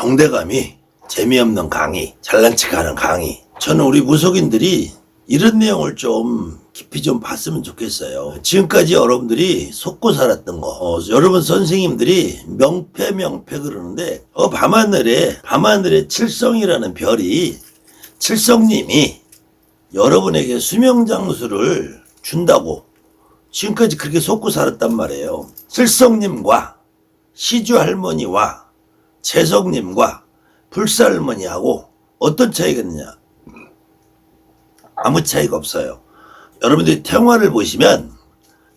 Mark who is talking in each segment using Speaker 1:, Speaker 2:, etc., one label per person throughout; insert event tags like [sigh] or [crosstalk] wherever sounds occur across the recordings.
Speaker 1: 정대감이 재미없는 강의, 잘난 척하는 강의. 저는 우리 무속인들이 이런 내용을 좀 깊이 좀 봤으면 좋겠어요. 지금까지 여러분들이 속고 살았던 거, 어, 여러분 선생님들이 명패 명패 그러는데 어 밤하늘에 밤하늘에 칠성이라는 별이 칠성님이 여러분에게 수명 장수를 준다고 지금까지 그렇게 속고 살았단 말이에요. 칠성님과 시주 할머니와 재석님과 불사 할머니하고 어떤 차이가 있느냐? 아무 차이가 없어요. 여러분들이 태화를 보시면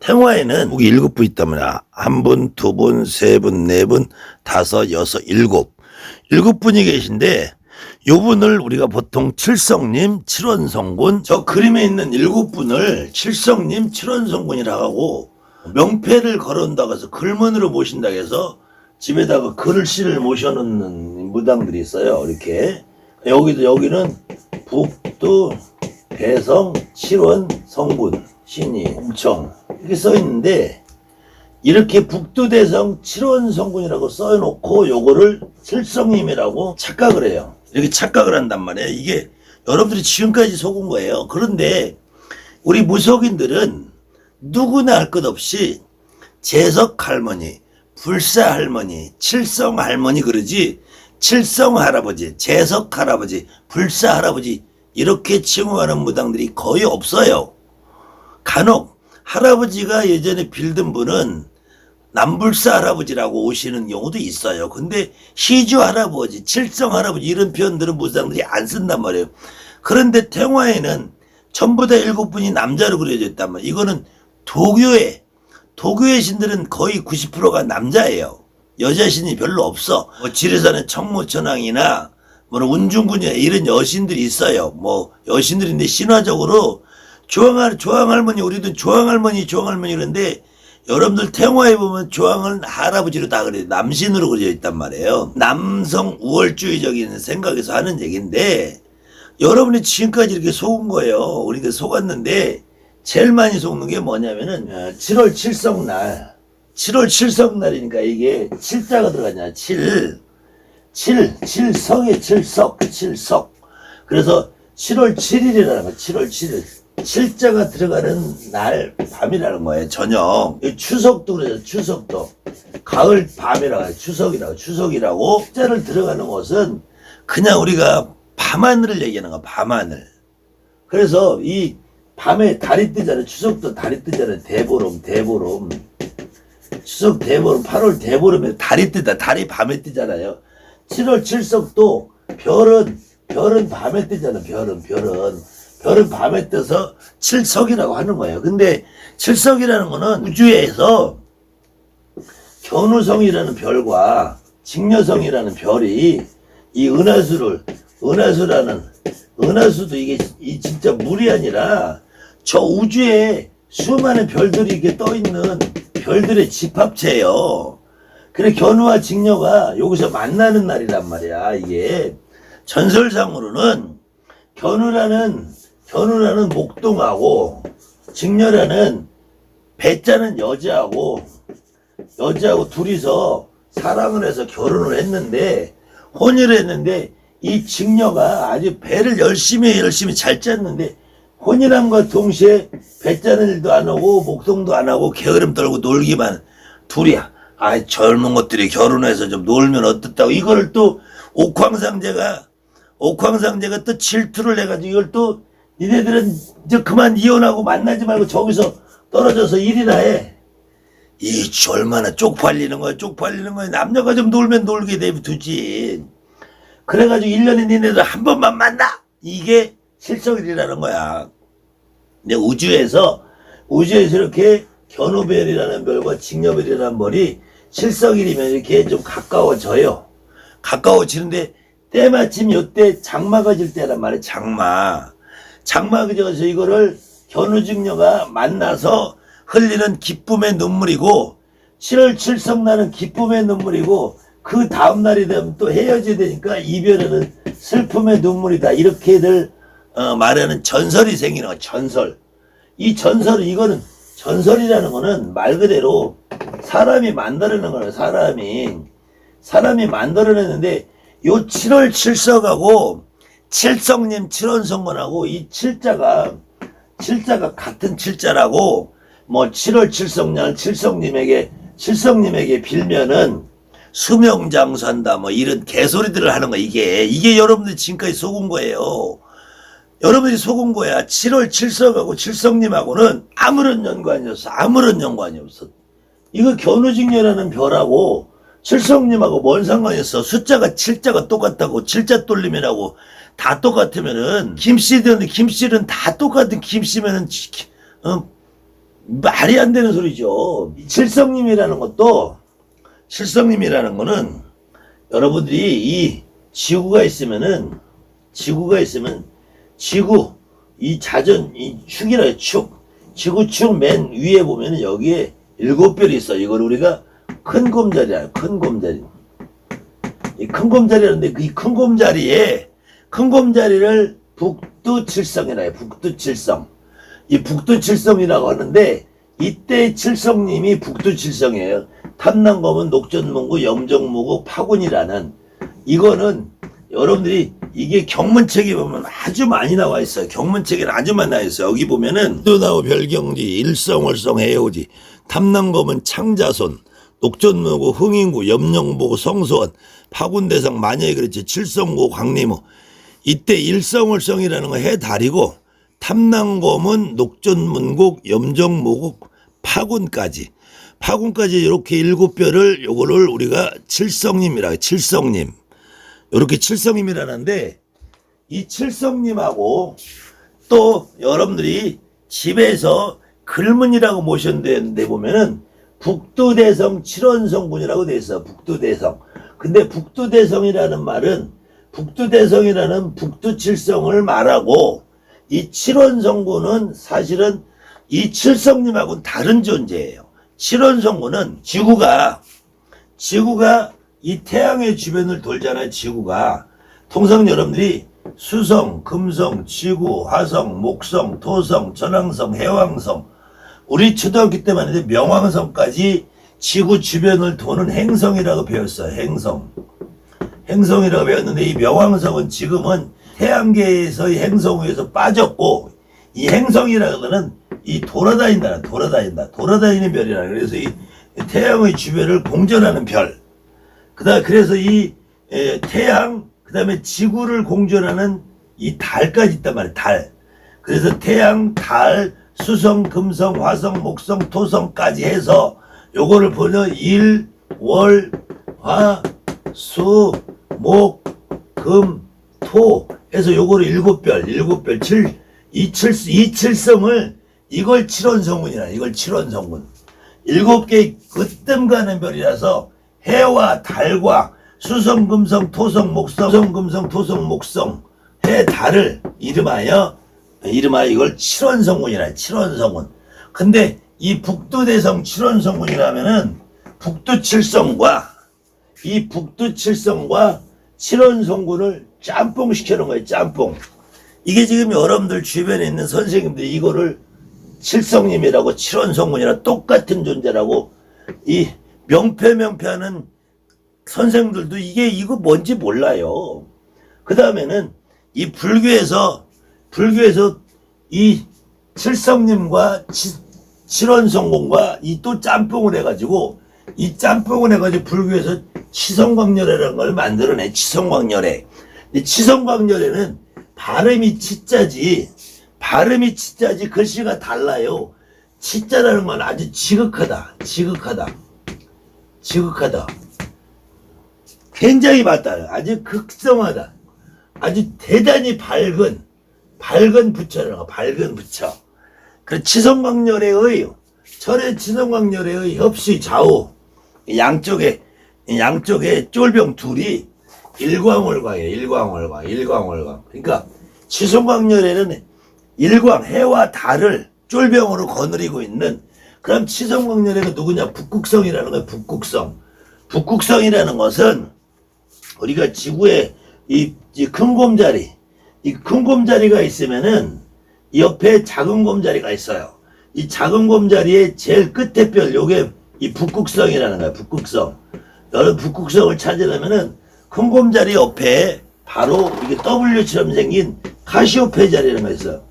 Speaker 1: 태화에는 목이 일곱 분 있다면 한 분, 두 분, 세 분, 네 분, 다섯, 여섯, 일곱 일곱 분이 계신데 요 분을 우리가 보통 칠성님, 칠원성군 저 그림에 있는 일곱 분을 칠성님, 칠원성군이라고 하고 명패를 걸어온다고 해서 글문으로 모신다고 해서 집에다가 글씨를 모셔놓는 무당들이 있어요. 이렇게 여기도 여기는 북두 대성 칠원 성군 신이 엄청 이렇게 써 있는데 이렇게 북두대성 칠원성군이라고 써놓고 요거를 칠성님이라고 착각을 해요. 이렇게 착각을 한단 말이에요. 이게 여러분들이 지금까지 속은 거예요. 그런데 우리 무속인들은 누구나 할 것 없이 재석 할머니, 불사 할머니, 칠성 할머니 그러지 칠성 할아버지, 재석 할아버지, 불사 할아버지 이렇게 칭호하는 무당들이 거의 없어요. 간혹 할아버지가 예전에 빌던 분은 남불사 할아버지라고 오시는 경우도 있어요. 근데 시주 할아버지, 칠성 할아버지 이런 표현들은 무당들이 안 쓴단 말이에요. 그런데 태화에는 전부 다 일곱 분이 남자로 그려져 있단 말이에요. 이거는 도교의 도교의 신들은 거의 90%가 남자예요. 여자 신이 별로 없어. 뭐 지리산의 청무천왕이나 뭐 운중군이나 이런 여신들이 있어요. 뭐 여신들인데 신화적으로 조항할 조항할머니 우리도 조항할머니 조항할머니 그런데 여러분들 태화에 보면 조항은 할아버지로 다 그래 남신으로 그려져 있단 말이에요. 남성 우월주의적인 생각에서 하는 얘기인데 여러분이 지금까지 이렇게 속은 거예요. 우리가 속았는데 제일 많이 속는 게 뭐냐면은 어, 7월 칠성날 7월 칠성날이니까 이게 칠자가 들어가냐 칠 칠, 칠성의 칠석, 칠석. 그래서 7월 7일이라는 거예요. 7월 7일. 칠자가 들어가는 날, 밤이라는 거예요. 저녁. 이 추석도 그래요. 추석도. 가을 밤이라고 해요. 추석이라고. 추석이라고. 칠자를 들어가는 것은 그냥 우리가 밤하늘을 얘기하는 거야. 밤하늘. 그래서 이 밤에 달이 뜨잖아요. 추석도 달이 뜨잖아요. 대보름, 대보름. 추석 대보름, 8월 대보름에 달이 뜨다. 달이 밤에 뜨잖아요. 7월 칠석도 별은 별은 밤에 뜨잖아. 별은 별은 별은 밤에 떠서 칠석이라고 하는 거예요. 근데 칠석이라는 거는 우주에서 견우성이라는 별과 직녀성이라는 별이 이 은하수를 은하수라는 은하수도 이게 이 진짜 물이 아니라 저 우주에 수많은 별들이 이렇게 떠 있는 별들의 집합체예요. 그래 견우와 직녀가 여기서 만나는 날이란 말이야 이게 전설상으로는 견우라는 견우라는 목동하고 직녀라는 배짜는 여자하고 여자하고 둘이서 사랑을 해서 결혼을 했는데 혼인을 했는데 이 직녀가 아주 배를 열심히 열심히 잘 짰는데 혼인함과 동시에 배 짜는 일도 안 하고 목동도 안 하고 게으름 떨고 놀기만 둘이야. 아 젊은 것들이 결혼해서 좀 놀면 어떻다고 이거를 또 옥황상제가 옥황상제가 또 질투를 해가지고 이걸 또 니네들은 이제 그만 이혼하고 만나지 말고 저기서 떨어져서 일이나 해. 이 얼마나 쪽팔리는 거야 쪽팔리는 거야 남녀가 좀 놀면 놀게 되두지 그래가지고 1년에 니네들 한 번만 만나 이게 실성일이라는 거야. 근데 우주에서 우주에서 이렇게 견우별이라는 별과 직녀별이라는 별이 실성일이면 이렇게 좀 가까워져요. 가까워지는데 때마침 요때 장마가 질 때란 말이야 장마. 장마가 져서 이거를 견우직녀가 만나서 흘리는 기쁨의 눈물이고 7월 칠성 나는 기쁨의 눈물이고 그 다음날이 되면 또 헤어져야 되니까 이별하는 슬픔의 눈물이다. 이렇게들 어, 말하는 전설이 생기는 거야 전설. 이 전설 이거는 전설이라는 거는 말 그대로 사람이 만들어낸 거예요 사람이. 사람이 만들어냈는데 요 7월 7석하고 칠성님 칠원성문하고 이 칠자가 칠자가 같은 칠자라고 뭐 7월 칠성년 칠성님에게 칠성님에게 빌면은 수명장수한다 뭐 이런 개소리들을 하는 거 이게. 이게 여러분들 지금까지 속은 거예요. 여러분들이 속은 거야. 7월 칠성하고 칠성님하고는 아무런 연관이 없어. 아무런 연관이 없어. 이거 견우직녀라는 별하고 칠성님하고 뭔 상관이 있어. 숫자가 칠자가 똑같다고 칠자 돌림이라고 다 똑같으면은 김씨든 김씨는 다 똑같은 김씨면은 치- 어, 말이 안 되는 소리죠. 이 칠성님이라는 것도 칠성님이라는 거는 여러분들이 이 지구가 있으면은 지구가 있으면 지구 이 자전 이 축이라 해요, 축 지구 축 맨 위에 보면은 여기에 일곱 별이 있어. 이걸 우리가 큰 곰자리야. 큰 곰자리. 이 큰 곰자리라는데 이 큰 곰자리에 큰 곰자리를 북두칠성이라 해요. 북두칠성. 이 북두칠성이라고 하는데 이때 칠성님이 북두칠성이에요. 탐남검은 녹전문구 염정무구 파군이라는 이거는 여러분들이 이게 경문책에 보면 아주 많이 나와 있어요. 경문책에는 아주 많이 나와 있어요. 여기 보면은 또나오 별경지 일성월성 해오지 탐남검은 창자손 녹전무구 흥인구 염령보고 성소원 파군대성 만약에 그렇지 칠성고 광림호 이때 일성월성이라는 거 해다리고 탐남검은 녹전문곡 염정모곡 파군까지 파군까지 이렇게 일곱 별을 요거를 우리가 칠성님이라. 칠성님 이렇게 칠성님이라는데 이 칠성님하고 또 여러분들이 집에서 글문이라고 모셨는데 보면은 북두대성 칠원성군이라고 돼 있어 북두대성. 근데 북두대성이라는 말은 북두대성이라는 북두칠성을 말하고 이 칠원성군은 사실은 이 칠성님하고는 다른 존재예요. 칠원성군은 지구가 지구가 이 태양의 주변을 돌잖아요, 지구가. 통상 여러분들이 수성, 금성, 지구, 화성, 목성, 토성, 전왕성, 해왕성, 우리 초등학교 때만 해도 명왕성까지 지구 주변을 도는 행성이라고 배웠어요, 행성. 행성이라고 배웠는데 이 명왕성은 지금은 태양계에서의 행성에서 빠졌고 이 행성이라는 이 돌아다닌다, 돌아다닌다, 돌아다니는 별이라 그래서 이 태양의 주변을 공전하는 별. 그다 그래서 이 에, 태양 그다음에 지구를 공전하는 이 달까지 있단 말이에요. 달. 그래서 태양, 달, 수성, 금성, 화성, 목성, 토성까지 해서 요거를 보면 일, 월, 화, 수, 목, 금, 토 해서 요거를 일곱 별, 일곱 별, 칠, 이칠, 이칠성을 이걸 칠원성군이라 이걸 칠원성군. 일곱 개의 으뜸 가는 별이라서 해와 달과 수성, 금성, 토성, 목성, 수성, 금성, 토성, 목성, 해, 달을 이름하여 이름하여 이걸 칠원성군이라 칠원성군. 근데 이 북두대성 칠원성군이라면은 북두칠성과 이 북두칠성과 칠원성군을 짬뽕 시켜놓은 거예요. 짬뽕. 이게 지금 여러분들 주변에 있는 선생님들이 이거를 칠성님이라고 칠원성군이라 똑같은 존재라고 이 명패 명패하는 선생들도 이게 이거 뭔지 몰라요. 그 다음에는 이 불교에서 불교에서 이 칠성님과 치, 칠원성공과 이 또 짬뽕을 해가지고 이 짬뽕을 해가지고 불교에서 치성광열애라는 걸 만들어내 치성광열애. 이 치성광열애는 발음이 치자지 발음이 치자지 글씨가 달라요. 치자라는 건 아주 지극하다. 지극하다. 지극하다. 굉장히 맞다. 아주 극성하다. 아주 대단히 밝은, 밝은 부처라는 거, 밝은 부처. 그 치성광열의, 철의 치성광열의 협시 좌우, 양쪽에, 양쪽에 쫄병 둘이 일광월광이에요. 일광월광, 일광월광. 그러니까 치성광열에는 일광, 해와 달을 쫄병으로 거느리고 있는 그럼 치성광열애가 누구냐? 북극성이라는 거예요. 북극성. 북극성이라는 것은 우리가 지구에 이큰 곰자리, 이 큰 곰자리가 있으면은 이 옆에 작은 곰자리가 있어요. 이 작은 곰자리의 제일 끝에 별, 요게 이 북극성이라는 거야. 북극성. 여러분 북극성을 찾으려면은 큰 곰자리 옆에 바로 이게 W처럼 생긴 카시오페 자리라는 거 있어.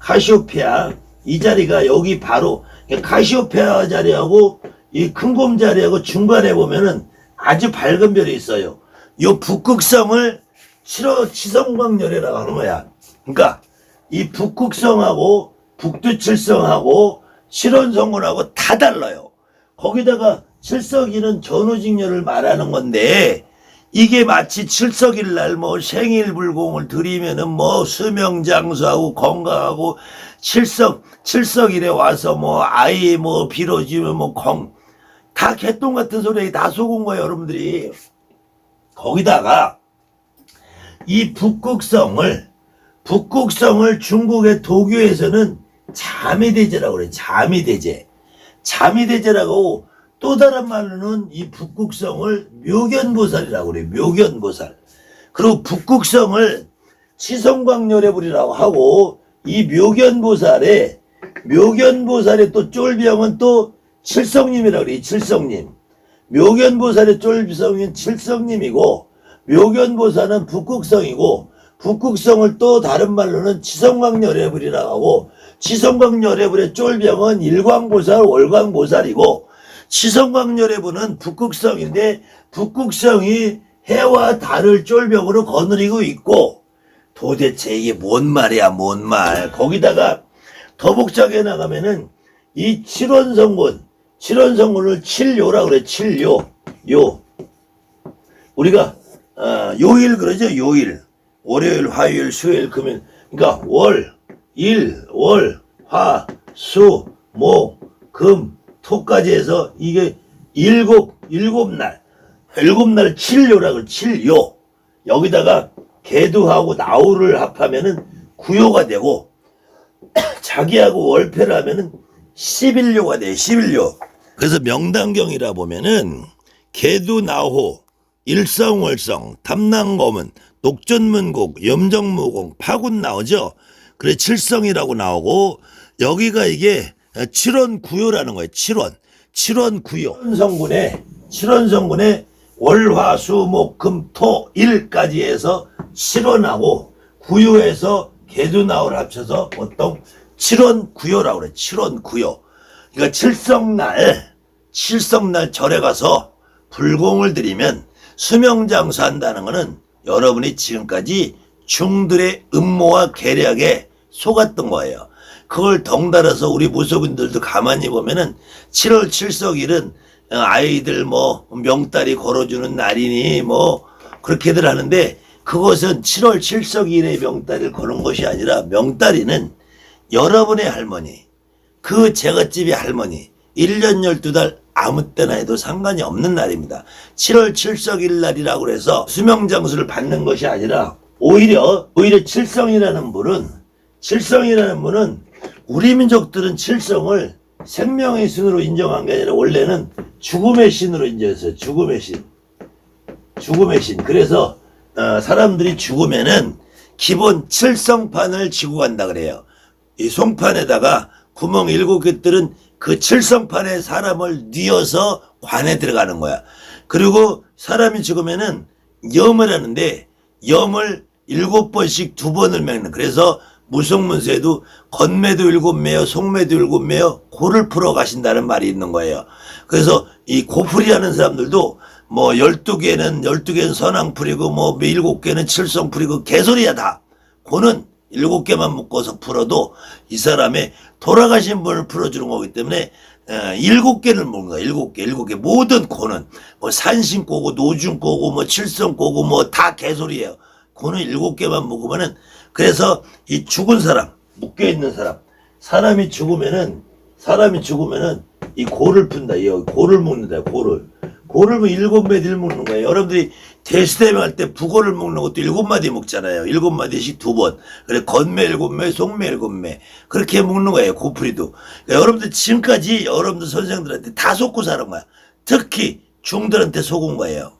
Speaker 1: 카시오페아 이 자리가 여기 바로 카시오페아 자리하고 이 큰 곰 자리하고 중간에 보면은 아주 밝은 별이 있어요. 요 북극성을 실어 치성광열이라고 하는 거야. 그러니까 이 북극성하고 북두칠성하고 실원성군하고 다 달라요. 거기다가 칠석이는 전후직렬을 말하는 건데 이게 마치 칠석일 날 뭐 생일 불공을 드리면은 뭐 수명장수하고 건강하고 칠석 칠석일에 와서 뭐 아이 뭐 빌어주면 뭐공다 개똥 같은 소리에 다 속은 거예요 여러분들이. 거기다가 이 북극성을 북극성을 중국의 도교에서는 자미대제라고 그래 자미대제. 자미대제라고 또 다른 말로는 이 북극성을 묘견보살이라고 그래 묘견보살. 그리고 북극성을 시성광열애불이라고 하고 이 묘견보살의 묘견보살의 또 쫄병은 또 칠성님이라고 그래 칠성님. 묘견보살의 쫄성인 칠성님이고 묘견보살은 북극성이고 북극성을 또 다른 말로는 지성광열애불이라고 하고 지성광열애불의 쫄병은 일광보살 월광보살이고 지성광열애불은 북극성인데 북극성이 해와 달을 쫄병으로 거느리고 있고 도대체 이게 뭔 말이야 뭔 말. 거기다가 더 복잡하게 나가면은 이 칠원성군 칠원성군을 칠요라 그래 칠요 요. 우리가 어, 요일 그러죠 요일. 월요일 화요일 수요일 금요일. 그러니까 월 일, 월, 화, 수, 목, 금, 토까지 해서 이게 일곱 일곱 날 일곱 날 칠요라고 칠요 여기다가 개두하고 나우를 합하면은 구요가 되고 [coughs] 자기하고 월패를 하면은 11료가 돼, 11료. 그래서 명당경이라 보면은 개두 나호, 일성월성, 탐낭검은, 녹전문곡, 염정무공, 파군 나오죠. 그래 칠성이라고 나오고 여기가 이게 칠원구요라는 거예요. 칠원, 칠원구요. 칠원성군에 칠원성군에 월화수목금토 일까지 해서 칠원하고 구요에서 개두나오를 합쳐서 보통 칠원구요라고 그래. 칠원구요. 그러니까 칠성날 칠성날 절에 가서 불공을 드리면 수명장수 한다는 것은 여러분이 지금까지 중들의 음모와 계략에 속았던 거예요. 그걸 덩달아서 우리 무속인들도 가만히 보면은 7월 칠석일은 아이들 뭐 명딸이 걸어주는 날이니 뭐 그렇게들 하는데 그것은 7월 칠석일에 명딸을 거는 것이 아니라 명딸이는 여러분의 할머니, 그 제갓집의 할머니, 1년 12달 아무 때나 해도 상관이 없는 날입니다. 7월 칠석일 날이라고 해서 수명장수를 받는 것이 아니라 오히려, 오히려 칠성이라는 분은, 칠성이라는 분은 우리 민족들은 칠성을 생명의 신으로 인정한 게 아니라 원래는 죽음의 신으로 인정했어요. 죽음의 신. 죽음의 신. 그래서 어, 사람들이 죽으면은 기본 칠성판을 지고 간다 그래요. 이 송판에다가 구멍 일곱 개들은 그 칠성판에 사람을 뉘어서 관에 들어가는 거야. 그리고 사람이 죽으면은 염을 하는데 염을 일곱 번씩 두 번을 맺는. 그래서 무속문서에도 건매도 일곱 매여, 송매도 일곱 매여, 고를 풀어 가신다는 말이 있는 거예요. 그래서 이 고풀이 하는 사람들도 뭐 열두 개는 열두 개는 선왕풀이고 뭐 일곱 개는 칠성풀이고 개소리야 다. 고는 일곱 개만 묶어서 풀어도 이 사람의 돌아가신 분을 풀어주는 거기 때문에 어, 일곱 개를 먹는 거야. 일곱 개, 일곱 개. 모든 고는 뭐 산신고고 노중고고 뭐 칠성고고 뭐 다 개소리예요. 고는 일곱 개만 먹으면은 그래서 이 죽은 사람, 묶여 있는 사람, 사람이 죽으면은 사람이 죽으면은 이 고를 푼다. 이 고를 먹는다. 고를. 고를 뭐 일곱 마디를 먹는 거예요. 여러분들이 대시대명 할 때 북어를 먹는 것도 일곱 마디 먹잖아요. 일곱 마디씩 두 번. 그래 건매 일곱 매, 송매 일곱 매. 그렇게 먹는 거예요. 고풀이도. 그러니까 여러분들 지금까지 여러분들 선생들한테 다 속고 사는 거야. 특히 중들한테 속은 거예요.